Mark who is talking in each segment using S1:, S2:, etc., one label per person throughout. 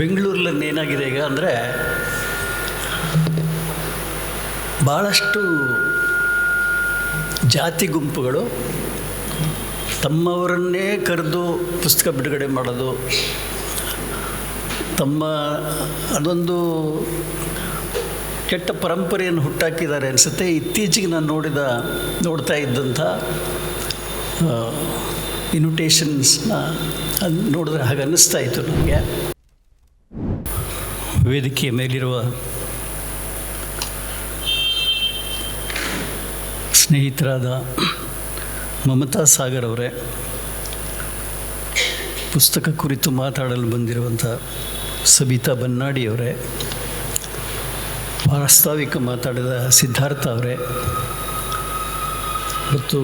S1: ಬೆಂಗಳೂರಲ್ಲಿ ಏನಾಗಿದೆ ಈಗ ಅಂದರೆ ಭಾಳಷ್ಟು ಜಾತಿ ಗುಂಪುಗಳು ತಮ್ಮವರನ್ನೇ ಕರೆದು ಪುಸ್ತಕ ಬಿಡುಗಡೆ ಮಾಡೋದು, ತಮ್ಮ ಅದೊಂದು ಕೆಟ್ಟ ಪರಂಪರೆಯನ್ನು ಹುಟ್ಟಾಕಿದ್ದಾರೆ ಅನಿಸುತ್ತೆ. ಇತ್ತೀಚೆಗೆ ನಾನು ನೋಡಿದ, ನೋಡ್ತಾ ಇದ್ದಂಥ ಇನ್ವಿಟೇಷನ್ಸ್ನ ಅದು ನೋಡಿದ್ರೆ ಹಾಗೆ ಅನ್ನಿಸ್ತಾ ಇತ್ತು ನನಗೆ ವೇದಿಕೆಯ ಮೇಲಿರುವ ಸ್ನೇಹಿತರಾದ ಮಮತಾ ಸಾಗರ್ ಅವರೇ, ಪುಸ್ತಕ ಕುರಿತು ಮಾತಾಡಲು ಬಂದಿರುವಂಥ ಸಬಿತಾ ಬನ್ನಾಡಿ ಅವರೇ ವಾಸ್ತವಿಕ ಮಾತಾಡಿದ ಸಿದ್ಧಾರ್ಥ ಅವರೇ, ಮತ್ತು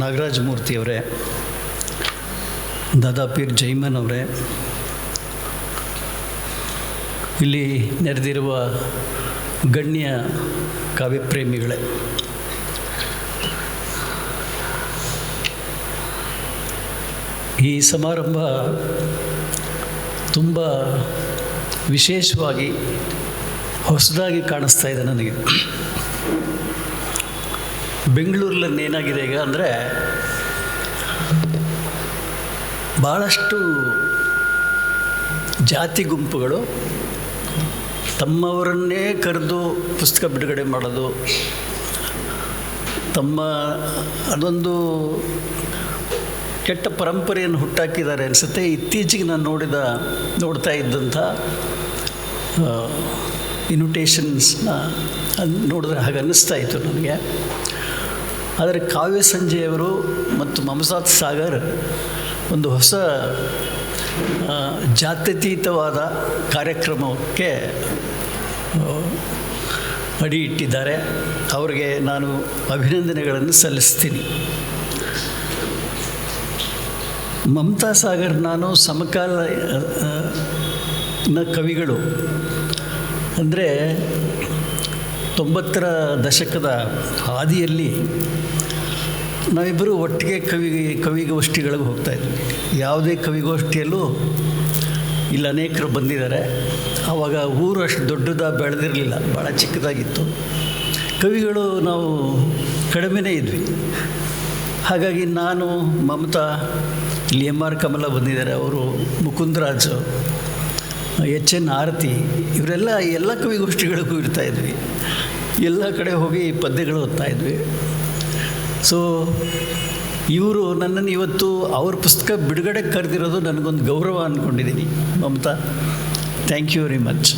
S1: ನಾಗರಾಜ್ ಮೂರ್ತಿ ಅವರೇ ದಾದಾಪೀರ್ ಜೈಮನ್ ಅವರೇ, ಇಲ್ಲಿ ನೆರೆದಿರುವ ಗಣ್ಯ ಕಾವ್ಯಪ್ರೇಮಿಗಳೇ ಈ ಸಮಾರಂಭ ತುಂಬ ವಿಶೇಷವಾಗಿ ಹೊಸದಾಗಿ ಕಾಣಿಸ್ತಾ ಇದೆ ನನಗೆ. ಬೆಂಗಳೂರಲ್ಲಿ ಏನಾಗಿದೆ ಈಗ ಅಂದರೆ ಭಾಳಷ್ಟು ಜಾತಿ ಗುಂಪುಗಳು ತಮ್ಮವರನ್ನೇ ಕರೆದು ಪುಸ್ತಕ ಬಿಡುಗಡೆ ಮಾಡೋದು, ತಮ್ಮ ಅದೊಂದು ಕೆಟ್ಟ ಪರಂಪರೆಯನ್ನು ಹುಟ್ಟಾಕಿದ್ದಾರೆ ಅನಿಸುತ್ತೆ. ಇತ್ತೀಚೆಗೆ ನಾನು ನೋಡಿದ, ನೋಡ್ತಾ ಇದ್ದಂಥ ಇನ್ವಿಟೇಷನ್ಸ್ನ ನೋಡಿದ್ರೆ ಹಾಗೆ ಅನ್ನಿಸ್ತಾ ಇತ್ತು ನನಗೆ. ಆದರೆ ಕಾವ್ಯ ಸಂಜೆಯವರು ಮತ್ತು ಮಮಸಾತ್ ಸಾಗರ್ ಒಂದು ಹೊಸ ಜಾತ್ಯತೀತವಾದ ಕಾರ್ಯಕ್ರಮಕ್ಕೆ ಅಡಿ ಇಟ್ಟಿದ್ದಾರೆ. ಅವರಿಗೆ ನಾನು ಅಭಿನಂದನೆಗಳನ್ನು ಸಲ್ಲಿಸ್ತೀನಿ. ಮಮತಾ ಸಾಗರ್ ನಾನು ಸಮಕಾಲ ನ ಕವಿಗಳು. ಅಂದರೆ ತೊಂಬತ್ತರ ದಶಕದ ಹಾದಿಯಲ್ಲಿ ನಾವಿಬ್ಬರು ಒಟ್ಟಿಗೆ ಕವಿ ಕವಿಗೋಷ್ಠಿಗಳಿಗೆ ಹೋಗ್ತಾಯಿದ್ವಿ ಯಾವುದೇ ಕವಿಗೋಷ್ಠಿಯಲ್ಲೂ ಇಲ್ಲಿ ಅನೇಕರು ಬಂದಿದ್ದಾರೆ. ಆವಾಗ ಊರು ಅಷ್ಟು ದೊಡ್ಡದ ಬೆಳೆದಿರಲಿಲ್ಲ ಭಾಳ ಚಿಕ್ಕದಾಗಿತ್ತು. ಕವಿಗಳು ನಾವು ಕಡಿಮೆನೇ ಇದ್ವಿ. ಹಾಗಾಗಿ ನಾನು, ಮಮತಾ, ಇಲ್ಲಿ ಎಂ ಆರ್ ಕಮಲ ಬಂದಿದ್ದಾರೆ, ಅವರು ಮುಕುಂದರಾಜು, ಎಚ್ ಎನ್ ಆರತಿ, ಇವರೆಲ್ಲ ಎಲ್ಲ ಕವಿಗೋಷ್ಠಿಗಳಿಗೂ ಇರ್ತಾಯಿದ್ವಿ ಎಲ್ಲ ಕಡೆ ಹೋಗಿ ಪದ್ಯಗಳು ಓದ್ತಾಯಿದ್ವಿ ಸೊ ಇವರು ನನ್ನನ್ನು ಇವತ್ತು ಅವ್ರ ಪುಸ್ತಕ ಬಿಡುಗಡೆ ಕರೆದಿರೋದು ನನಗೊಂದು ಗೌರವ ಅಂದ್ಕೊಂಡಿದ್ದೀನಿ Mamata thank you very much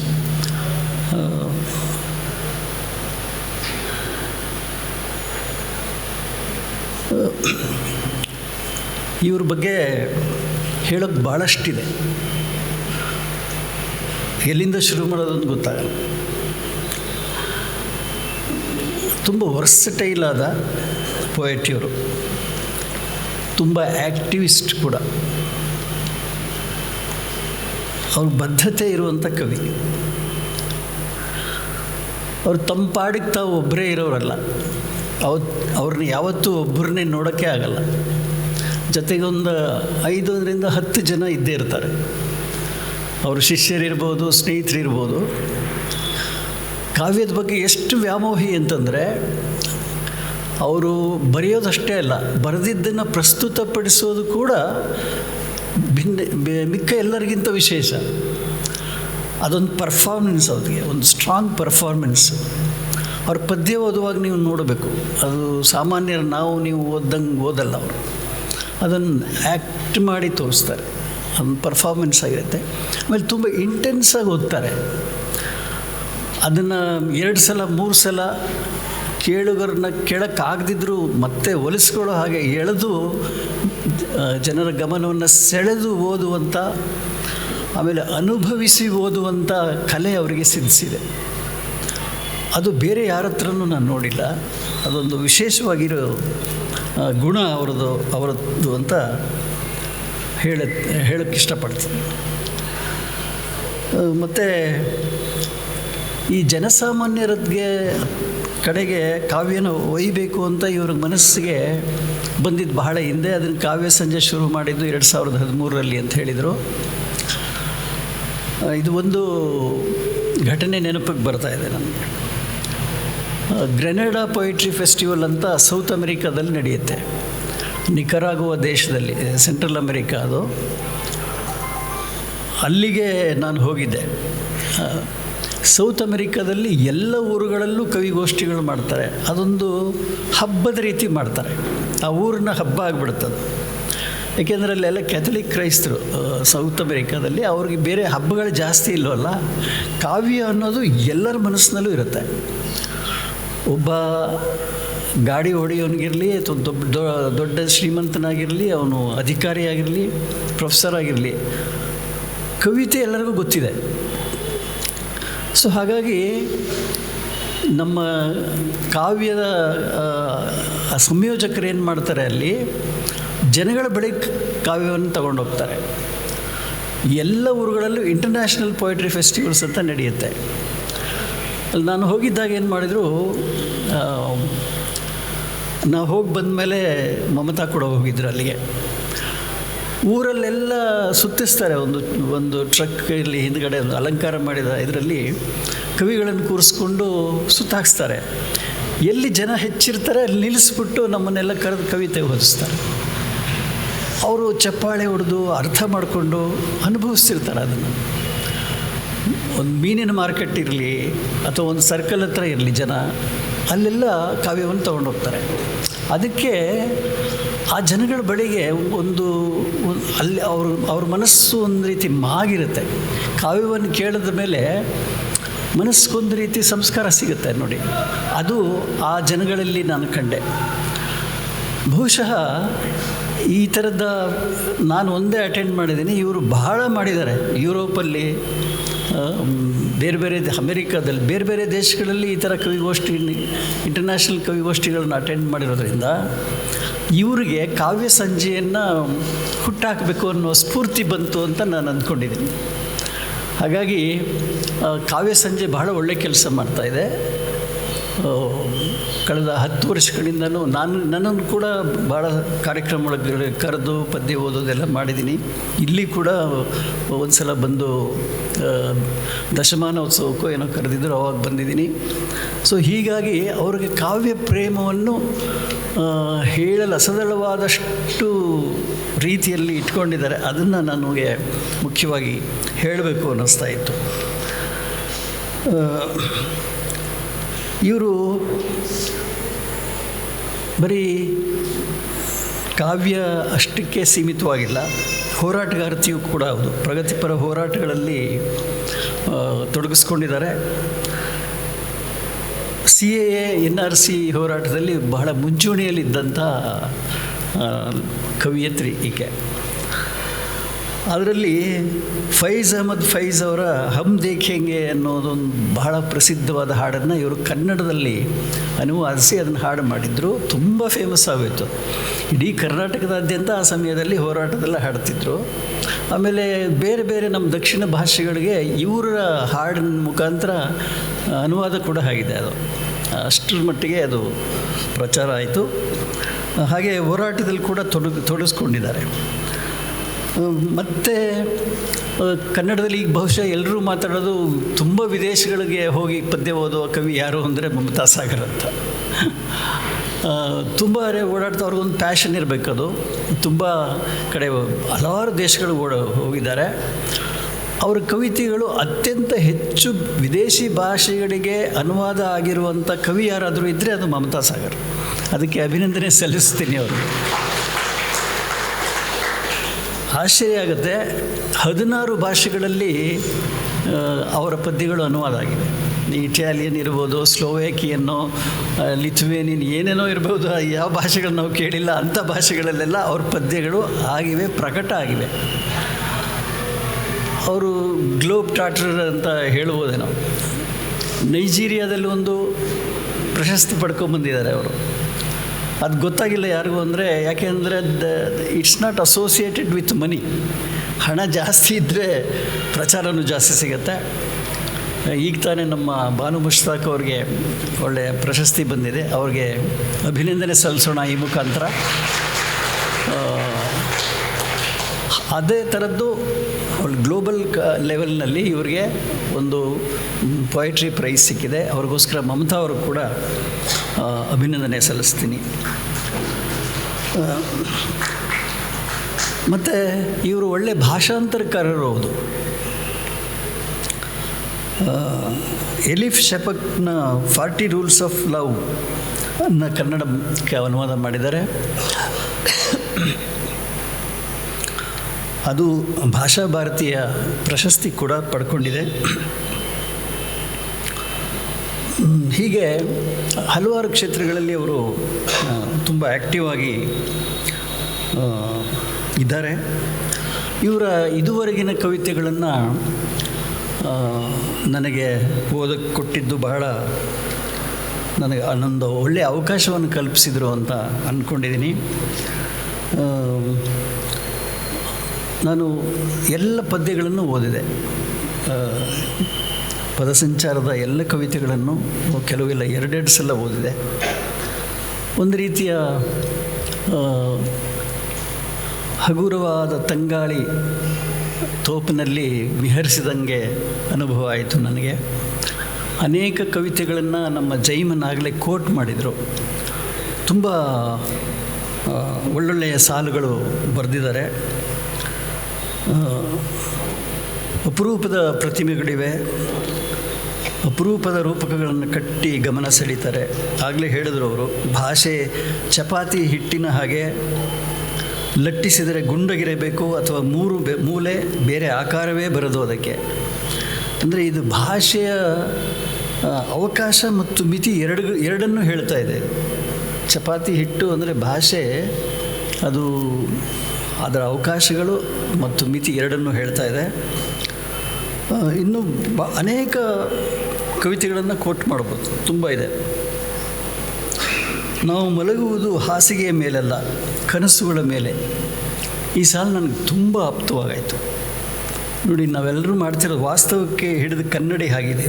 S1: ಇವ್ರ ಬಗ್ಗೆ ಹೇಳೋಕ್ಕೆ ಭಾಳಷ್ಟಿದೆ ಎಲ್ಲಿಂದ ಶುರು ಮಾಡೋದು ಗೊತ್ತಾಗಲ್ಲ ತುಂಬ ವರ್ಸಟೈಲ್ ಆದ ಪೊಯೆಟಿಯವರು ತುಂಬ ಆ್ಯಕ್ಟಿವಿಸ್ಟ್ ಕೂಡ. ಅವ್ರ ಬದ್ಧತೆ ಇರುವಂಥ ಕವಿ. ಅವ್ರು ತಮ್ಮ ಪಾಡಿಗೆ ತಾವು ಒಬ್ಬರೇ ಇರೋರಲ್ಲ. ಅವತ್ತು ಅವ್ರನ್ನ ಯಾವತ್ತೂ ಒಬ್ಬರನ್ನೇ ನೋಡೋಕ್ಕೆ ಆಗಲ್ಲ. ಜೊತೆಗೆ ಒಂದು ಐದರಿಂದ ಹತ್ತು ಜನ ಇದ್ದೇ ಇರ್ತಾರೆ. ಅವ್ರ ಶಿಷ್ಯರಿರ್ಬೋದು, ಸ್ನೇಹಿತರಿರ್ಬೋದು. ಕಾವ್ಯದ ಬಗ್ಗೆ ಎಷ್ಟು ವ್ಯಾಮೋಹಿ ಅಂತಂದರೆ ಅವರು ಬರೆಯೋದಷ್ಟೇ ಅಲ್ಲ, ಬರೆದಿದ್ದನ್ನು ಪ್ರಸ್ತುತಪಡಿಸೋದು ಕೂಡ ಭಿನ್ನ ಮಿಕ್ಕ ಎಲ್ಲರಿಗಿಂತ ವಿಶೇಷ. ಅದೊಂದು ಪರ್ಫಾರ್ಮೆನ್ಸ್ ಅವ್ರಿಗೆ, ಒಂದು ಸ್ಟ್ರಾಂಗ್ ಪರ್ಫಾರ್ಮೆನ್ಸ್ ಅವ್ರ ಪದ್ಯ ಓದುವಾಗ ನೀವು ನೋಡಬೇಕು. ಅದು ಸಾಮಾನ್ಯರು ನಾವು, ನೀವು ಓದ್ದಂಗೆ ಓದಲ್ಲ ಅವರು. ಅದನ್ನು ಆ್ಯಕ್ಟ್ ಮಾಡಿ ತೋರಿಸ್ತಾರೆ. ಅದೊಂದು ಪರ್ಫಾರ್ಮೆನ್ಸ್ ಆಗಿರುತ್ತೆ. ಆಮೇಲೆ ತುಂಬ ಇಂಟೆನ್ಸಾಗಿ ಓದ್ತಾರೆ. ಅದನ್ನು ಎರಡು ಸಲ, ಮೂರು ಸಲ ಕೇಳುಗರನ್ನ ಕೇಳೋಕ್ಕಾಗದಿದ್ದರೂ ಮತ್ತೆ ಒಲಿಸ್ಕೊಳ್ಳೋ ಹಾಗೆ ಎಳೆದು ಜನರ ಗಮನವನ್ನು ಸೆಳೆದು ಓದುವಂಥ ಆಮೇಲೆ ಅನುಭವಿಸಿ ಓದುವಂಥ ಕಲೆ ಅವರಿಗೆ ಸಿದ್ಧಿಸಿದೆ. ಅದು ಬೇರೆ ಯಾರ ಹತ್ರನೂ ನಾನು ನೋಡಿಲ್ಲ. ಅದೊಂದು ವಿಶೇಷವಾಗಿರೋ ಗುಣ ಅವರದು, ಅವರದ್ದು ಅಂತ ಹೇಳ ಹೇಳೋಕ್ಕೆ ಇಷ್ಟಪಡ್ತೀನಿ. ಮತ್ತು ಈ ಜನಸಾಮಾನ್ಯರಿಗೆ ಕಡೆಗೆ ಕಾವ್ಯನ ಒಯ್ಯಬೇಕು ಅಂತ ಇವ್ರ ಮನಸ್ಸಿಗೆ ಬಂದಿದ್ದು ಬಹಳ ಹಿಂದೆ ಅದನ್ನು ಕಾವ್ಯ ಸಂಜೆ ಶುರು ಮಾಡಿದ್ದು ಎರಡು ಸಾವಿರದ ಹದಿಮೂರರಲ್ಲಿ ಅಂತ ಹೇಳಿದರು. ಇದು ಒಂದು ಘಟನೆ ನೆನಪಿಗೆ ಬರ್ತಾ ಇದೆ ನನಗೆ. ಗ್ರೆನೆಡಾ ಪೊಯಿಟ್ರಿ ಫೆಸ್ಟಿವಲ್ ಅಂತ ಸೌತ್ ಅಮೆರಿಕಾದಲ್ಲಿ ನಡೆಯುತ್ತೆ. ನಿಖರಾಗುವ ದೇಶದಲ್ಲಿ, ಸೆಂಟ್ರಲ್ ಅಮೆರಿಕಾ ಅದು. ಅಲ್ಲಿಗೆ ನಾನು ಹೋಗಿದ್ದೆ. ಸೌತ್ ಅಮೆರಿಕಾದಲ್ಲಿ ಎಲ್ಲ ಊರುಗಳಲ್ಲೂ ಕವಿಗೋಷ್ಠಿಗಳು ಮಾಡ್ತಾರೆ. ಅದೊಂದು ಹಬ್ಬದ ರೀತಿ ಮಾಡ್ತಾರೆ. ಆ ಊರಿನ ಹಬ್ಬ ಆಗಿಬಿಡ್ತದೆ. ಏಕೆಂದರೆ ಅಲ್ಲೆಲ್ಲ ಕ್ಯಾಥಲಿಕ್ ಕ್ರೈಸ್ತರು ಸೌತ್ ಅಮೆರಿಕಾದಲ್ಲಿ ಅವ್ರಿಗೆ ಬೇರೆ ಹಬ್ಬಗಳು ಜಾಸ್ತಿ ಇಲ್ಲವಲ್ಲ ಕಾವ್ಯ ಅನ್ನೋದು ಎಲ್ಲರ ಮನಸ್ಸಿನಲ್ಲೂ ಇರುತ್ತೆ. ಒಬ್ಬ ಗಾಡಿ ಹೊಡೆಯೋನಿಗಿರಲಿ, ಅಥವಾ ದೊಡ್ಡ ದೊಡ್ಡ ಶ್ರೀಮಂತನಾಗಿರಲಿ, ಅವನು ಅಧಿಕಾರಿಯಾಗಿರಲಿ, ಪ್ರೊಫೆಸರ್ ಆಗಿರಲಿ, ಕವಿತೆ ಎಲ್ಲರಿಗೂ ಗೊತ್ತಿದೆ. ಸೊ ಹಾಗಾಗಿ ನಮ್ಮ ಕಾವ್ಯದ ಸಂಯೋಜಕರು ಏನು ಮಾಡ್ತಾರೆ ಅಲ್ಲಿ, ಜನಗಳ ಬಳಿ ಕಾವ್ಯವನ್ನು ತಗೊಂಡು ಹೋಗ್ತಾರೆ. ಎಲ್ಲ ಊರುಗಳಲ್ಲೂ ಇಂಟರ್ನ್ಯಾಷನಲ್ ಪೊಯಿಟ್ರಿ ಫೆಸ್ಟಿವಲ್ಸ್ ಅಂತ ನಡೆಯುತ್ತೆ. ಅಲ್ಲಿ ನಾನು ಹೋಗಿದ್ದಾಗ ಏನು ಮಾಡಿದರು ನಾವು ಹೋಗಿ ಬಂದಮೇಲೆ ಮಮತಾ ಕೂಡ ಹೋಗಿದ್ರು ಅಲ್ಲಿಗೆ. ಊರಲ್ಲೆಲ್ಲ ಸುತ್ತಿಸ್ತಾರೆ ಒಂದು ಒಂದು ಟ್ರಕ್ ಇಲ್ಲಿ ಹಿಂದ್ಗಡೆ ಒಂದು ಅಲಂಕಾರ ಮಾಡಿದ ಇದರಲ್ಲಿ ಕವಿಗಳನ್ನು ಕೂರಿಸ್ಕೊಂಡು ಸುತ್ತಾಕ್ಸ್ತಾರೆ. ಎಲ್ಲಿ ಜನ ಹೆಚ್ಚಿರ್ತಾರೆ ಅಲ್ಲಿ ನಿಲ್ಲಿಸ್ಬಿಟ್ಟು ನಮ್ಮನ್ನೆಲ್ಲ ಕರೆದು ಕವಿತೆ ಓದಿಸ್ತಾರೆ. ಅವರು ಚಪ್ಪಾಳೆ ಹೊಡೆದು ಅರ್ಥ ಮಾಡಿಕೊಂಡು ಅನುಭವಿಸ್ತಿರ್ತಾರೆ ಅದನ್ನು. ಒಂದು ಮೀನಿನ ಮಾರ್ಕೆಟ್ ಇರಲಿ ಅಥವಾ ಒಂದು ಸರ್ಕಲ್ ಹತ್ರ ಇರಲಿ ಜನ, ಅಲ್ಲೆಲ್ಲ ಕಾವ್ಯವನ್ನು ತೊಗೊಂಡೋಗ್ತಾರೆ. ಅದಕ್ಕೆ ಆ ಜನಗಳ ಬಳಿಗೆ ಒಂದು ಅಲ್ಲಿ ಅವ್ರ ಅವ್ರ ಮನಸ್ಸು ಒಂದು ರೀತಿ ಮಾಗಿರುತ್ತೆ. ಕಾವ್ಯವನ್ನು ಕೇಳಿದ ಮೇಲೆ ಮನಸ್ಸಿಗೊಂದು ರೀತಿ ಸಂಸ್ಕಾರ ಸಿಗುತ್ತೆ ನೋಡಿ. ಅದು ಆ ಜನಗಳಲ್ಲಿ ನಾನು ಕಂಡೆ. ಬಹುಶಃ ಈ ಥರದ ನಾನು ಒಂದೇ ಅಟೆಂಡ್ ಮಾಡಿದ್ದೀನಿ. ಇವರು ಬಹಳ ಮಾಡಿದ್ದಾರೆ. ಯುರೋಪಲ್ಲಿ ಬೇರೆ ಬೇರೆ ಅಮೆರಿಕಾದಲ್ಲಿ, ಬೇರೆ ಬೇರೆ ದೇಶಗಳಲ್ಲಿ ಈ ಥರ ಕವಿಗೋಷ್ಠಿ ಇಂಟರ್ನ್ಯಾಷನಲ್ ಕವಿಗೋಷ್ಠಿಗಳನ್ನು ಅಟೆಂಡ್ ಮಾಡಿರೋದ್ರಿಂದ ಇವರಿಗೆ ಕಾವ್ಯ ಸಂಜೆಯನ್ನು ಹುಟ್ಟಾಕಬೇಕು ಅನ್ನೋ ಸ್ಫೂರ್ತಿ ಬಂತು ಅಂತ ನಾನು ಅಂದ್ಕೊಂಡಿದ್ದೀನಿ. ಹಾಗಾಗಿ ಕಾವ್ಯ ಸಂಜೆ ಬಹಳ ಒಳ್ಳೆ ಕೆಲಸ ಮಾಡ್ತಾಯಿದೆ ಕಳೆದ ಹತ್ತು ವರ್ಷಗಳಿಂದನೂ ನಾನು ನನ್ನನ್ನು ಕೂಡ ಭಾಳ ಕಾರ್ಯಕ್ರಮಗಳಿಗೆ ಕರೆದು ಪದ್ಯ ಓದೋದೆಲ್ಲ ಮಾಡಿದ್ದೀನಿ. ಇಲ್ಲಿ ಕೂಡ ಒಂದು ಸಲ ಬಂದು ದಶಮಾನೋತ್ಸವಕ್ಕೂ ಏನೋ ಕರೆದಿದ್ದರು ಅವಾಗ ಬಂದಿದ್ದೀನಿ. ಸೊ ಹೀಗಾಗಿ ಅವ್ರಿಗೆ ಕಾವ್ಯ ಪ್ರೇಮವನ್ನು ಹೇಳಲು ಅಸದಳವಾದಷ್ಟು ರೀತಿಯಲ್ಲಿ ಇಟ್ಕೊಂಡಿದ್ದಾರೆ. ಅದನ್ನು ನನಗೆ ಮುಖ್ಯವಾಗಿ ಹೇಳಬೇಕು ಅನ್ನಿಸ್ತಾ ಇತ್ತು. ಇವರು ಬರೀ ಕಾವ್ಯ ಅಷ್ಟಕ್ಕೆ ಸೀಮಿತವಾಗಿಲ್ಲ, ಹೋರಾಟಗಾರ್ತಿಯೂ ಕೂಡ ಹೌದು. ಪ್ರಗತಿಪರ ಹೋರಾಟಗಳಲ್ಲಿ ತೊಡಗಿಸ್ಕೊಂಡಿದ್ದಾರೆ. C A N R C ಹೋರಾಟದಲ್ಲಿ ಬಹಳ ಮುಂಚೂಣಿಯಲ್ಲಿದ್ದಂಥ ಕವಿಯತ್ರಿ ಈಕೆ. ಅದರಲ್ಲಿ ಫೈಜ್ ಅಹಮದ್ ಫೈಜ್ ಅವರ ಹಮ್ ದೇಖೆಂಗೆ ಅನ್ನೋದೊಂದು ಬಹಳ ಪ್ರಸಿದ್ಧವಾದ ಹಾಡನ್ನು ಇವರು ಕನ್ನಡದಲ್ಲಿ ಅನುವಾದಿಸಿ ಅದನ್ನು ಹಾಡು ಮಾಡಿದರು. ತುಂಬ ಫೇಮಸ್ ಆಗೋಯಿತು. ಇಡೀ ಕರ್ನಾಟಕದಾದ್ಯಂತ ಆ ಸಮಯದಲ್ಲಿ ಹೋರಾಟದಲ್ಲ ಹಾಡ್ತಿದ್ರು. ಆಮೇಲೆ ಬೇರೆ ಬೇರೆ ನಮ್ಮ ದಕ್ಷಿಣ ಭಾಷೆಗಳಿಗೆ ಇವರ ಹಾಡಿನ ಮುಖಾಂತರ ಅನುವಾದ ಕೂಡ ಆಗಿದೆ ಅದು. ಅಷ್ಟರ ಮಟ್ಟಿಗೆ ಅದು ಪ್ರಚಾರ ಆಯಿತು. ಹಾಗೆ ಹೋರಾಟದಲ್ಲಿ ಕೂಡ ತೊಡಗಿ ತೊಡಗಿಸ್ಕೊಂಡಿದ್ದಾರೆ ಮತ್ತು ಕನ್ನಡದಲ್ಲಿ ಈಗ ಬಹುಶಃ ಎಲ್ಲರೂ ಮಾತಾಡೋದು ತುಂಬ ವಿದೇಶಗಳಿಗೆ ಹೋಗಿ ಪದ್ಯ ಓದುವ ಕವಿ ಯಾರು ಅಂದರೆ ಮಮತಾ ಸಾಗರ್ ಅಂತ. ತುಂಬ ಓಡಾಡ್ತಾ ಅವ್ರಿಗೊಂದು ಪ್ಯಾಷನ್ ಇರಬೇಕದು. ತುಂಬ ಕಡೆ ಹಲವಾರು ದೇಶಗಳು ಓಡ, ಹೋಗಿದ್ದಾರೆ. ಅವರ ಕವಿತೆಗಳು ಅತ್ಯಂತ ಹೆಚ್ಚು ವಿದೇಶಿ ಭಾಷೆಗಳಿಗೆ ಅನುವಾದ ಆಗಿರುವಂಥ ಕವಿ ಯಾರಾದರೂ ಇದ್ದರೆ ಅದು ಮಮತಾ ಸಾಗರ್. ಅದಕ್ಕೆ ಅಭಿನಂದನೆ ಸಲ್ಲಿಸ್ತೀನಿ ಅವ್ರಿಗೆ. ಆಶ್ಚರ್ಯ ಆಗುತ್ತೆ ಹದಿನಾರು ಭಾಷೆಗಳಲ್ಲಿ ಅವರ ಪದ್ಯಗಳು ಅನುವಾದ ಆಗಿದೆ ಇಟಾಲಿಯನ್ ಇರ್ಬೋದು, ಸ್ಲೋವೇಕಿಯನ್ನು ಲಿಥುವೇನಿಯನ್ ಏನೇನೋ ಇರ್ಬೋದು ಯಾವ ಭಾಷೆಗಳು ನಾವು ಕೇಳಿಲ್ಲ, ಅಂಥ ಭಾಷೆಗಳಲ್ಲೆಲ್ಲ ಅವ್ರ ಪದ್ಯಗಳು ಆಗಿವೆ, ಪ್ರಕಟ ಆಗಿವೆ. ಅವರು ಗ್ಲೋಬ್ ಟಾಟರ್ ಅಂತ ಹೇಳ್ಬೋದೇನೋ ನೈಜೀರಿಯಾದಲ್ಲಿ ಒಂದು ಪ್ರಶಸ್ತಿ ಪಡ್ಕೊಂಬಂದಿದ್ದಾರೆ ಅವರು. ಅದು ಗೊತ್ತಾಗಿಲ್ಲ ಯಾರಿಗೂ ಅಂದರೆ, ಯಾಕೆಂದರೆ the it's not associated with money ಹಣ ಜಾಸ್ತಿ ಇದ್ದರೆ ಪ್ರಚಾರನೂ ಜಾಸ್ತಿ ಸಿಗುತ್ತೆ. ಈಗ ತಾನೇ ನಮ್ಮ ಭಾನು ಮುಷ್ತಾಕ್ ಅವ್ರಿಗೆ ಒಳ್ಳೆಯ ಪ್ರಶಸ್ತಿ ಬಂದಿದೆ. ಅವ್ರಿಗೆ ಅಭಿನಂದನೆ ಸಲ್ಲಿಸೋಣ ಈ ಮುಖಾಂತರ. ಅದೇ ಥರದ್ದು ಗ್ಲೋಬಲ್ ಕ ಲೆವೆಲ್ನಲ್ಲಿ ಇವರಿಗೆ ಒಂದು ಪೊಯಿಟ್ರಿ ಪ್ರೈಸ್ ಸಿಕ್ಕಿದೆ. ಅವ್ರಿಗೋಸ್ಕರ ಮಮತಾ ಅವರು ಕೂಡ ಅಭಿನಂದನೆ ಸಲ್ಲಿಸ್ತೀನಿ. ಮತ್ತು ಇವರು ಒಳ್ಳೆ ಭಾಷಾಂತರಕಾರರು ಹೌದು. ಎಲಿಫ್ ಶೆಪಕ್ನ ಫಾರ್ಟಿ ರೂಲ್ಸ್ ಆಫ್ ಲವ್ ಅನ್ನ ಕನ್ನಡಕ್ಕೆ ಅನುವಾದ ಮಾಡಿದ್ದಾರೆ. ಅದು ಭಾಷಾ ಭಾರತೀಯ ಪ್ರಶಸ್ತಿ ಕೂಡ ಪಡ್ಕೊಂಡಿದೆ. ಹೀಗೆ ಹಲವಾರು ಕ್ಷೇತ್ರಗಳಲ್ಲಿ ಅವರು ತುಂಬ ಆ್ಯಕ್ಟಿವ್ ಆಗಿ ಇದ್ದಾರೆ. ಇವರ ಇದುವರೆಗಿನ ಕವಿತೆಗಳನ್ನು ನನಗೆ ಓದಕ್ಕೆ ಕೊಟ್ಟಿದ್ದು ಬಹಳ ನನಗೆ ಅನ್ನೊಂದು ಒಳ್ಳೆಯ ಅವಕಾಶವನ್ನು ಕಲ್ಪಿಸಿದರು ಅಂತ ಅಂದ್ಕೊಂಡಿದ್ದೀನಿ ನಾನು ಎಲ್ಲ ಪದ್ಯಗಳನ್ನು ಓದಿದೆ. ಪದಸಂಚಾರದ ಎಲ್ಲ ಕವಿತೆಗಳನ್ನು ಕೆಲವೆಲ್ಲ ಎರಡೆರಡು ಸಲ ಓದಿದೆ. ಒಂದು ರೀತಿಯ ಹಗುರವಾದ ತಂಗಾಳಿ ತೋಪಿನಲ್ಲಿ ವಿಹರಿಸಿದಂಗೆ ಅನುಭವ ಆಯಿತು ನನಗೆ. ಅನೇಕ ಕವಿತೆಗಳನ್ನು ನಮ್ಮ ಜೈಮನಾಗಲೇ ಕೋಟ್ ಮಾಡಿದರು. ತುಂಬ ಒಳ್ಳೊಳ್ಳೆಯ ಸಾಲುಗಳು ಬರೆದಿದ್ದಾರೆ. ಅಪರೂಪದ ಪ್ರತಿಮೆಗಳಿವೆ. ಅಪರೂಪದ ರೂಪಕಗಳನ್ನು ಕಟ್ಟಿ ಗಮನ ಸೆಳೀತಾರೆ. ಆಗಲೇ ಹೇಳಿದ್ರು ಅವರು, ಭಾಷೆ ಚಪಾತಿ ಹಿಟ್ಟಿನ ಹಾಗೆ ಲಟ್ಟಿಸಿದರೆ ಗುಂಡಗಿರಬೇಕು ಅಥವಾ ಮೂರು ಬೆ, ಮೂಲೆ ಬೇರೆ ಆಕಾರವೇ ಬರೋದು ಅದಕ್ಕೆ. ಅಂದರೆ ಇದು ಭಾಷೆಯ ಅವಕಾಶ ಮತ್ತು ಮಿತಿ ಎರಡು, ಎರಡನ್ನೂ ಹೇಳ್ತಾ ಇದೆ. ಚಪಾತಿ ಹಿಟ್ಟು ಅಂದರೆ ಭಾಷೆ, ಅದು ಅದರ ಅವಕಾಶಗಳು ಮತ್ತು ಮಿತಿ ಎರಡನ್ನೂ ಹೇಳ್ತಾ ಇದೆ. ಇನ್ನು ಬ, ಅನೇಕ ಕವಿತೆಗಳನ್ನು ಕೋಟ್ ಮಾಡ್ಬೋದು. ತುಂಬ ಇದೆ. ನಾವು ಮಲಗುವುದು ಹಾಸಿಗೆಯ ಮೇಲಲ್ಲ, ಕನಸುಗಳ ಮೇಲೆ. ಈ ಸಾಲು ನನಗೆ ತುಂಬ ಆಪ್ತವಾಗಾಯಿತು ನೋಡಿ, ನಾವೆಲ್ಲರೂ ಮಾಡ್ತಿರೋದು ವಾಸ್ತವಕ್ಕೆ ಹಿಡಿದ ಕನ್ನಡಿ ಆಗಿದೆ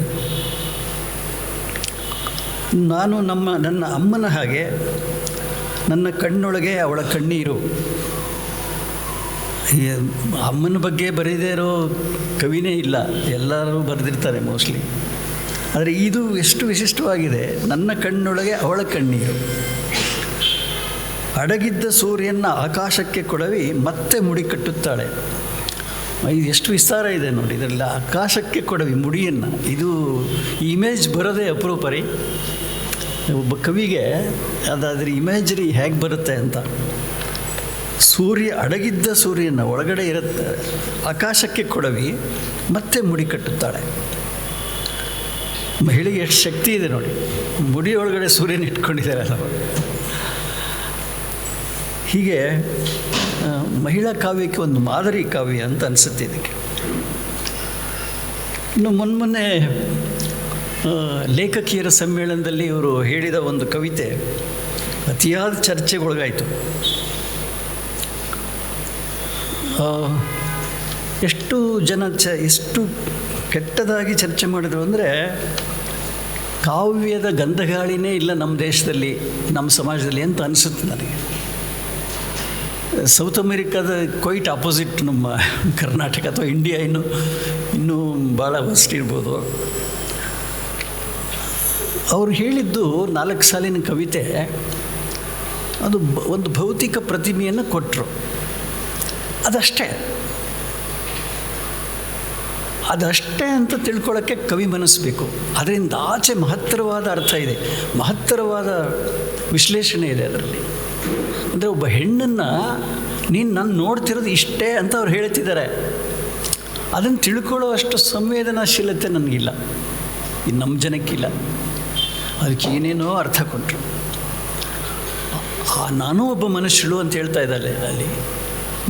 S1: ನಾನು ನಮ್ಮ ನನ್ನ ಅಮ್ಮನ ಹಾಗೆ ನನ್ನ ಕಣ್ಣೊಳಗೆ ಅವಳ ಕಣ್ಣೀರು. ಅಮ್ಮನ ಬಗ್ಗೆ ಬರೀದೇ ಇರೋ ಕವಿನೇ ಇಲ್ಲ. ಎಲ್ಲರೂ ಬರೆದಿರ್ತಾರೆ ಮೋಸ್ಟ್ಲಿ. ಆದರೆ ಇದು ಎಷ್ಟು ವಿಶಿಷ್ಟವಾಗಿದೆ. ನನ್ನ ಕಣ್ಣೊಳಗೆ ಅವಳ ಕಣ್ಣೀರು. ಅಡಗಿದ್ದ ಸೂರ್ಯನ ಆಕಾಶಕ್ಕೆ ಕೊಡವಿ, ಮತ್ತೆ ಮುಡಿ ಕಟ್ಟುತ್ತಾಳೆ. ಇದು ಎಷ್ಟು ವಿಸ್ತಾರ ಇದೆ ನೋಡಿ. ಇದರಲ್ಲಿ ಆಕಾಶಕ್ಕೆ ಕೊಡವಿ ಮುಡಿಯನ್ನು. ಇದು ಇಮೇಜ್ ಬರೋದೇ ಅಪರೂಪ ರೀ ಒಬ್ಬ ಕವಿಗೆ ಅದಾದ್ರ ಇಮೇಜರಿ ಹೇಗೆ ಬರುತ್ತೆ ಅಂತ. ಸೂರ್ಯ ಅಡಗಿದ್ದ ಸೂರ್ಯನ ಒಳಗಡೆ ಇರುತ್ತೆ. ಆಕಾಶಕ್ಕೆ ಕೊಡವಿ, ಮತ್ತೆ ಮುಡಿ ಕಟ್ಟುತ್ತಾಳೆ. ಮಹಿಳೆಗೆ ಎಷ್ಟು ಶಕ್ತಿ ಇದೆ ನೋಡಿ. ಮುಡಿ ಒಳಗಡೆ ಸೂರ್ಯನ ಇಟ್ಕೊಂಡಿದ್ದಾರಲ್ಲ ಅವರು. ಹೀಗೆ ಮಹಿಳಾ ಕಾವ್ಯಕ್ಕೆ ಒಂದು ಮಾದರಿ ಕಾವ್ಯ ಅಂತ ಅನಿಸುತ್ತೆ ಇದಕ್ಕೆ. ಇನ್ನು ಮೊನ್ನೆ ಲೇಖಕಿಯರ ಸಮ್ಮೇಳನದಲ್ಲಿ ಇವರು ಹೇಳಿದ ಒಂದು ಕವಿತೆ, ಅತಿಯಾದ ಚರ್ಚೆಗೊಳಗಾಯಿತು. ಎಷ್ಟು ಜನ ಚ, ಎಷ್ಟು ಕೆಟ್ಟದಾಗಿ ಚರ್ಚೆ ಮಾಡಿದ್ರು ಅಂದರೆ ಕಾವ್ಯದ ಗಂಧಗಾಳಿನೇ ಇಲ್ಲ ನಮ್ಮ ದೇಶದಲ್ಲಿ, ನಮ್ಮ ಸಮಾಜದಲ್ಲಿ ಅಂತ ಅನಿಸುತ್ತೆ ನನಗೆ. ಸೌತ್ ಅಮೇರಿಕಾದ ಕ್ವೈಟ್ ಆಪೋಸಿಟ್ ನಮ್ಮ ಕರ್ನಾಟಕ ಅಥವಾ ಇಂಡಿಯಾ ಇನ್ನು, ಇನ್ನೂ ಭಾಳ ವರ್ಸ್ಟ್ ಇರ್ಬೋದು. ಅವರು ಹೇಳಿದ್ದು ನಾಲ್ಕು ಸಾಲಿನ ಕವಿತೆ, ಅದು ಒಂದು ಭೌತಿಕ ಪ್ರತಿಮೆಯನ್ನು ಕೊಟ್ಟರು ಅದಷ್ಟೇ. ಅದಷ್ಟೇ ಅಂತ ತಿಳ್ಕೊಳ್ಳೋಕ್ಕೆ ಕವಿ ಮನಸ್ಸು ಅದರಿಂದ ಆಚೆ ಮಹತ್ತರವಾದ ಅರ್ಥ ಇದೆ. ಮಹತ್ತರವಾದ ವಿಶ್ಲೇಷಣೆ ಇದೆ ಅದರಲ್ಲಿ. ಅಂದರೆ ಒಬ್ಬ ಹೆಣ್ಣನ್ನು ನೀನು ನಾನು ನೋಡ್ತಿರೋದು ಇಷ್ಟೇ ಅಂತ ಅವ್ರು ಹೇಳ್ತಿದ್ದಾರೆ. ಅದನ್ನು ತಿಳ್ಕೊಳ್ಳೋ ಅಷ್ಟು ಸಂವೇದನಾಶೀಲತೆ ನನಗಿಲ್ಲ. ಇದು ನಮ್ಮ ಜನಕ್ಕಿಲ್ಲ. ಅದಕ್ಕೆ ಏನೇನೋ ಅರ್ಥ ಕೊಟ್ಟರು ಆ, ನಾನೂ ಒಬ್ಬ ಮನುಷ್ಯಳು ಅಂತ ಹೇಳ್ತಾ ಇದ್ದಾಳೆ ಅಲ್ಲಿ.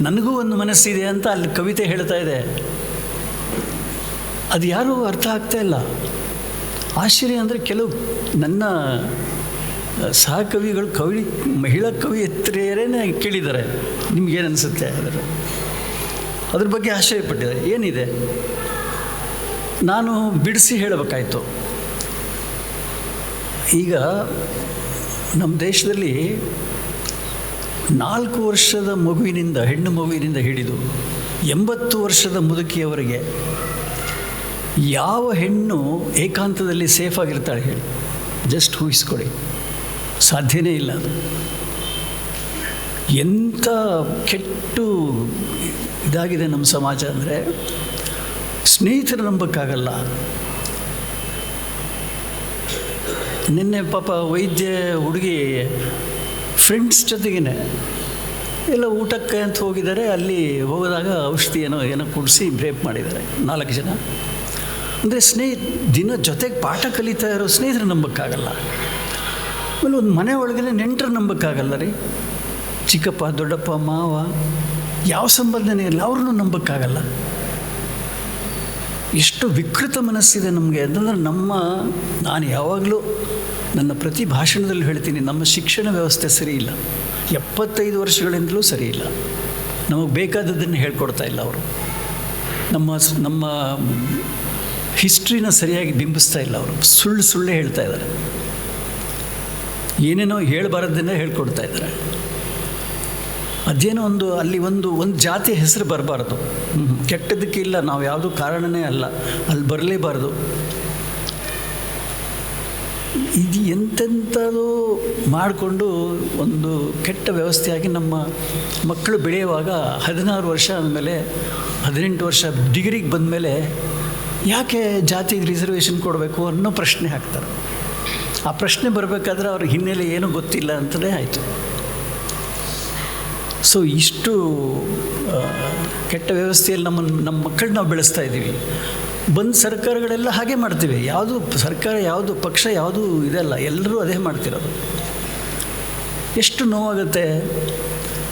S1: ನನಗೂ ಒಂದು ಮನಸ್ಸಿದೆ ಅಂತ ಅಲ್ಲಿ ಕವಿತೆ ಹೇಳ್ತಾ ಇದೆ. ಅದು ಯಾರೂ ಅರ್ಥ ಆಗ್ತಾ ಇಲ್ಲ. ಆಶ್ಚರ್ಯ ಅಂದರೆ ಕೆಲವು ನನ್ನ ಸಹಕವಿಗಳು, ಕವಿ, ಮಹಿಳಾ ಕವಿಯತ್ರಿಯರೇ ಕೇಳಿದ್ದಾರೆ. ನಿಮ್ಗೇನು ಅನಿಸುತ್ತೆ? ಅದರ ಅದ್ರ ಬಗ್ಗೆ ಆಶ್ಚರ್ಯಪಟ್ಟಿದ್ದಾರೆ. ಏನಿದೆ? ನಾನು ಬಿಡಿಸಿ ಹೇಳಬೇಕಾಯಿತು. ಈಗ ನಮ್ಮ ದೇಶದಲ್ಲಿ ನಾಲ್ಕು ವರ್ಷದ ಮಗುವಿನಿಂದ, ಹೆಣ್ಣು ಮಗುವಿನಿಂದ ಹಿಡಿದು ಎಂಬತ್ತು ವರ್ಷದ ಮುದುಕಿಯವರಿಗೆ ಯಾವ ಹೆಣ್ಣು ಏಕಾಂತದಲ್ಲಿ ಸೇಫ್ ಆಗಿರ್ತಾಳೆ ಹೇಳಿ. ಜಸ್ಟ್ ಊಹಿಸ್ಕೊಡಿ ಸಾಧ್ಯನೇ ಇಲ್ಲ ಅದು. ಎಂಥ ಕೆಟ್ಟು ಇದಾಗಿದೆ ನಮ್ಮ ಸಮಾಜ ಅಂದರೆ ಸ್ನೇಹಿತರ ನಂಬಕ್ಕಾಗಲ್ಲ. ನಿನ್ನೆ ಪಾಪ ವೈದ್ಯ ಹುಡುಗಿ ಫ್ರೆಂಡ್ಸ್ ಜೊತೆಗೇ ಎಲ್ಲ ಊಟಕ್ಕೆ ಅಂತ ಹೋಗಿದ್ದಾರೆ, ಅಲ್ಲಿ ಹೋದಾಗ ಔಷಧಿ ಏನೋ ಏನೋ ಕುಡಿಸಿ ಬ್ರೇಪ್ ಮಾಡಿದ್ದಾರೆ ನಾಲ್ಕು ಜನ. ಅಂದರೆ ಸ್ನೇಹಿ, ದಿನ ಜೊತೆಗೆ ಪಾಠ ಕಲಿತಾ ಇರೋ ಸ್ನೇಹಿತರು ನಂಬಕ್ಕಾಗಲ್ಲ. ಆಮೇಲೆ ಒಂದು ಮನೆ ಒಳಗಡೆ ನೆಂಟರು ನಂಬಕ್ಕಾಗಲ್ಲ ರೀ. ಚಿಕ್ಕಪ್ಪ, ದೊಡ್ಡಪ್ಪ, ಮಾವ, ಯಾವ ಸಂಬಂಧನೇ ಇಲ್ಲ ಅವ್ರನ್ನೂ ನಂಬಕ್ಕಾಗಲ್ಲ. ಎಷ್ಟು ವಿಕೃತ ಮನಸ್ಸಿದೆ ನಮಗೆ. ಅಂತಂದ್ರೆ ನಮ್ಮ, ನಾನು ಯಾವಾಗಲೂ ನನ್ನ ಪ್ರತಿ ಭಾಷಣದಲ್ಲಿ ಹೇಳ್ತೀನಿ, ನಮ್ಮ ಶಿಕ್ಷಣ ವ್ಯವಸ್ಥೆ ಸರಿ ಇಲ್ಲ. ಎಪ್ಪತ್ತೈದು ವರ್ಷಗಳಿಂದಲೂ ಸರಿ ಇಲ್ಲ. ನಮಗೆ ಬೇಕಾದದ್ದನ್ನು ಹೇಳ್ಕೊಡ್ತಾ ಇಲ್ಲ ಅವರು. ನಮ್ಮ ನಮ್ಮ ಹಿಸ್ಟ್ರಿನ ಸರಿಯಾಗಿ ಬಿಂಬಿಸ್ತಾ ಇಲ್ಲ ಅವರು. ಸುಳ್ಳು ಸುಳ್ಳೇ ಹೇಳ್ತಾ ಇದ್ದಾರೆ. ಏನೇನೋ ಹೇಳಬಾರದನ್ನೇ ಹೇಳ್ಕೊಡ್ತಾ ಇದ್ದಾರೆ. ಅದೇನೋ ಒಂದು, ಅಲ್ಲಿ ಒಂದು ಒಂದು ಜಾತಿ ಹೆಸರು ಬರಬಾರ್ದು. ಕೆಟ್ಟದಕ್ಕೆ ಇಲ್ಲ, ನಾವು ಯಾವುದೂ ಕಾರಣನೇ ಅಲ್ಲ. ಅಲ್ಲಿ ಬರಲೇಬಾರ್ದು. ಇದು ಎಂತೆಂಥದ್ದು ಮಾಡಿಕೊಂಡು ಒಂದು ಕೆಟ್ಟ ವ್ಯವಸ್ಥೆಯಾಗಿ ನಮ್ಮ ಮಕ್ಕಳು ಬೆಳೆಯುವಾಗ ಹದಿನಾರು ವರ್ಷ ಆದಮೇಲೆ, ಹದಿನೆಂಟು ವರ್ಷ ಡಿಗ್ರಿಗೆ ಬಂದಮೇಲೆ ಯಾಕೆ ಜಾತಿಗೆ ರಿಸರ್ವೇಷನ್ ಕೊಡಬೇಕು ಅನ್ನೋ ಪ್ರಶ್ನೆ ಹಾಕ್ತಾರೆ. ಆ ಪ್ರಶ್ನೆ ಬರಬೇಕಾದ್ರೆ ಅವ್ರ ಹಿನ್ನೆಲೆ ಏನೂ ಗೊತ್ತಿಲ್ಲ ಅಂತಲೇ ಆಯಿತು. ಸೊ ಇಷ್ಟು ಕೆಟ್ಟ ವ್ಯವಸ್ಥೆಯಲ್ಲಿ ನಮ್ಮನ್ನು ನಮ್ಮ ಮಕ್ಕಳನ್ನ ನಾವು ಬೆಳೆಸ್ತಾ ಇದ್ದೀವಿ. ಬಂದ ಸರ್ಕಾರಗಳೆಲ್ಲ ಹಾಗೆ ಮಾಡ್ತೀವಿ. ಯಾವುದು ಸರ್ಕಾರ, ಯಾವುದು ಪಕ್ಷ, ಯಾವುದು ಇದೆಲ್ಲ ಎಲ್ಲರೂ ಅದೇ ಮಾಡ್ತಿರೋದು. ಎಷ್ಟು ನೋವಾಗುತ್ತೆ.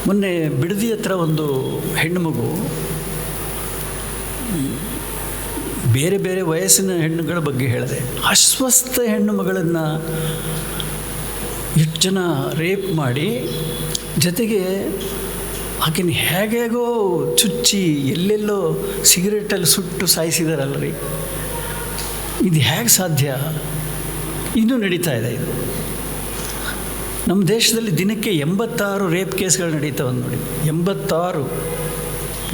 S1: ಮೊನ್ನೆ ಬಿಡದಿ ಹತ್ರ ಒಂದು ಹೆಣ್ಣು ಮಗು, ಬೇರೆ ಬೇರೆ ವಯಸ್ಸಿನ ಹೆಣ್ಣುಗಳ ಬಗ್ಗೆ ಹೇಳಿದೆ. ಅಸ್ವಸ್ಥ ಹೆಣ್ಣು ಮಗಳನ್ನು ಎಷ್ಟು ಜನ ರೇಪ್ ಮಾಡಿ, ಜೊತೆಗೆ ಆಕೆನ ಹೇಗೇಗೋ ಚುಚ್ಚಿ ಎಲ್ಲೆಲ್ಲೋ ಸಿಗರೇಟಲ್ಲಿ ಸುಟ್ಟು ಸಾಯಿಸಿದಾರಲ್ಲ ರೀ ಇದು ಹೇಗೆ ಸಾಧ್ಯ? ಇನ್ನೂ ನಡೀತಾ ಇದೆ ಇದು. ನಮ್ಮ ದೇಶದಲ್ಲಿ ದಿನಕ್ಕೆ ಎಂಬತ್ತಾರು ರೇಪ್ ಕೇಸ್ಗಳು ನಡೀತಾವೆ ನೋಡಿ. ಎಂಬತ್ತಾರು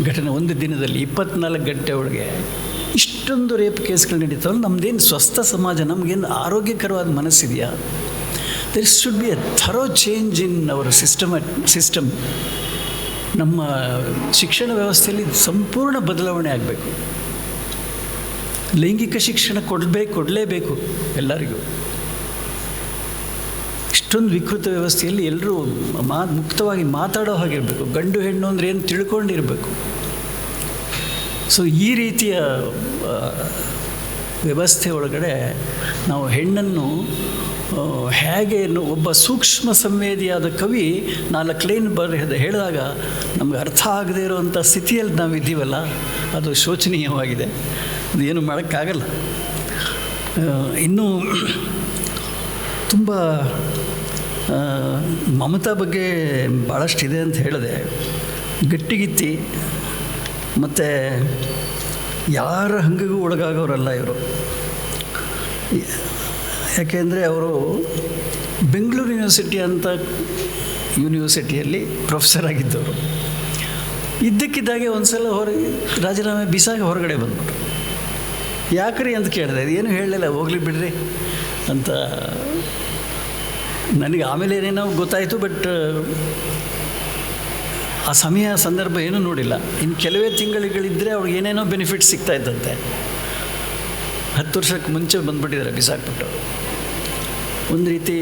S1: ಘಟನೆ ಒಂದು ದಿನದಲ್ಲಿ, ಇಪ್ಪತ್ನಾಲ್ಕು ಗಂಟೆ ಒಳಗೆ ಇಷ್ಟೊಂದು ರೇಪ್ ಕೇಸ್ಗಳು ನಡೀತಾವಲ್ಲ ನಮ್ಮದೇನು ಸ್ವಸ್ಥ ಸಮಾಜ, ನಮಗೇನು ಆರೋಗ್ಯಕರವಾದ ಮನಸ್ಸಿದೆಯಾ? There should be a thorough change in our system system ನಮ್ಮ ಶಿಕ್ಷಣ ವ್ಯವಸ್ಥೆಯಲ್ಲಿ ಸಂಪೂರ್ಣ ಬದಲಾವಣೆ ಆಗಬೇಕು. ಲೈಂಗಿಕ ಶಿಕ್ಷಣ ಕೊಡಬೇಕು ಕೊಡಲೇಬೇಕು ಎಲ್ಲರಿಗೂ. ಇಷ್ಟೊಂದು ವಿಕೃತ ವ್ಯವಸ್ಥೆಯಲ್ಲಿ ಎಲ್ಲರೂ ಮಾ, ಮುಕ್ತವಾಗಿ ಮಾತಾಡೋ ಹಾಗಿರಬೇಕು. ಗಂಡು, ಹೆಣ್ಣು ಅಂದರೆ ಏನು ತಿಳ್ಕೊಂಡಿರಬೇಕು. ಸೊ ಈ ರೀತಿಯ ವ್ಯವಸ್ಥೆ ಒಳಗಡೆ ನಾವು ಹೆಣ್ಣನ್ನು ಹೇಗೆ ಒಬ್ಬ ಸೂಕ್ಷ್ಮ ಸಂವೇದಿಯಾದ ಕವಿ ನಾಲ್ಕು ಲೈನ್ ಬರೆದ ಹೇಳಿದಾಗ ನಮಗೆ ಅರ್ಥ ಆಗದೇ ಇರುವಂಥ ಸ್ಥಿತಿಯಲ್ಲಿ ನಾವು ಇದ್ದೀವಲ್ಲ ಅದು ಶೋಚನೀಯವಾಗಿದೆ. ಅದು ಏನು ಮಾಡೋಕ್ಕಾಗಲ್ಲ. ಇನ್ನೂ ತುಂಬ ಮಮತಾ ಬಗ್ಗೆ ಭಾಳಷ್ಟಿದೆ ಅಂತ ಹೇಳಿದೆ. ಗಟ್ಟಿಗಿತ್ತಿ, ಮತ್ತು ಯಾರ ಹಂಗಿಗೂ ಒಳಗಾಗೋರಲ್ಲ ಇವರು. ಯಾಕೆಂದರೆ ಅವರು ಬೆಂಗಳೂರು ಯೂನಿವರ್ಸಿಟಿ ಅಂತ ಯೂನಿವರ್ಸಿಟಿಯಲ್ಲಿ ಪ್ರೊಫೆಸರ್ ಆಗಿದ್ದವರು. ಇದ್ದಕ್ಕಿದ್ದಾಗೆ ಒಂದು ಸಲ ಹೊರಗೆ ರಾಜೀನಾಮೆ ಬಿಸಾಗಿ ಹೊರಗಡೆ ಬಂದ್ಬಿಟ್ರು. ಯಾಕ್ರಿ ಅಂತ ಕೇಳಿದೆ, ಏನು ಹೇಳಲಿಲ್ಲ, ಹೋಗ್ಲಿ ಬಿಡ್ರಿ ಅಂತ. ನನಗೆ ಆಮೇಲೆ ಏನೇನೋ ಗೊತ್ತಾಯಿತು, ಬಟ್, ಆ ಸಮಯ, ಸಂದರ್ಭ ಏನೂ ನೋಡಿಲ್ಲ. ಇನ್ನು ಕೆಲವೇ ತಿಂಗಳುಗಳಿದ್ದರೆ ಅವ್ರಿಗೆ ಏನೇನೋ ಬೆನಿಫಿಟ್ ಸಿಗ್ತಾ ಇದ್ದಂತೆ. ಹತ್ತು ವರ್ಷಕ್ಕೆ ಮುಂಚೆ ಬಂದುಬಿಟ್ಟಿದ್ದಾರೆ ಬಿಸಾಕ್ಬಿಟ್ಟು ಒಂದು ರೀತಿ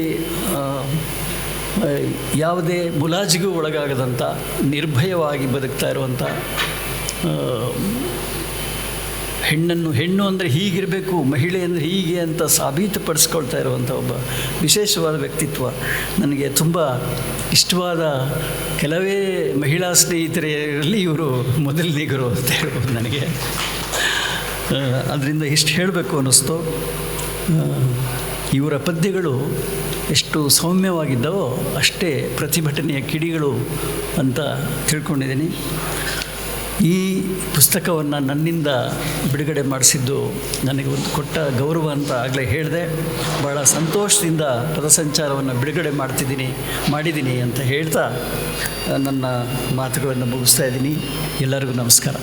S1: ಯಾವುದೇ ಮುಲಾಜಿಗೂ ಒಳಗಾಗದಂಥ ನಿರ್ಭಯವಾಗಿ ಬದುಕ್ತಾ ಇರುವಂಥ ಹೆಣ್ಣನ್ನು, ಹೆಣ್ಣು ಅಂದರೆ ಹೀಗಿರಬೇಕು, ಮಹಿಳೆ ಅಂದರೆ ಹೀಗೆ ಅಂತ ಸಾಬೀತುಪಡಿಸ್ಕೊಳ್ತಾ ಇರುವಂಥ ಒಬ್ಬ ವಿಶೇಷವಾದ ವ್ಯಕ್ತಿತ್ವ ನನಗೆ ತುಂಬ ಇಷ್ಟವಾದ ಕೆಲವೇ ಮಹಿಳಾ ಸ್ನೇಹಿತರಲ್ಲಿ ಇವರು ಮೊದಲನೇಗರು ಅಂತ ಹೇಳ್ಬೋದು ನನಗೆ. ಅದರಿಂದ ಇಷ್ಟು ಹೇಳಬೇಕು ಅನ್ನಿಸ್ತು. ಇವರ ಪದ್ಯಗಳು ಎಷ್ಟು ಸೌಮ್ಯವಾಗಿದ್ದವೋ ಅಷ್ಟೇ ಪ್ರತಿಭಟನೆಯ ಕಿಡಿಗಳು ಅಂತ ತಿಳ್ಕೊಂಡಿದ್ದೀನಿ. ಈ ಪುಸ್ತಕವನ್ನು ನನ್ನಿಂದ ಬಿಡುಗಡೆ ಮಾಡಿಸಿದ್ದು ನನಗೆ ಒಂದು ಕೊಟ್ಟ ಗೌರವ ಅಂತ ಆಗಲೇ ಹೇಳಿದೆ. ಭಾಳ ಸಂತೋಷದಿಂದ ಪದಸಂಚಾರವನ್ನು ಬಿಡುಗಡೆ ಮಾಡ್ತಿದ್ದೀನಿ, ಮಾಡಿದ್ದೀನಿ ಅಂತ ಹೇಳ್ತಾ ನನ್ನ ಮಾತುಗಳನ್ನು ಮುಗಿಸ್ತಾ ಇದ್ದೀನಿ. ಎಲ್ಲರಿಗೂ ನಮಸ್ಕಾರ.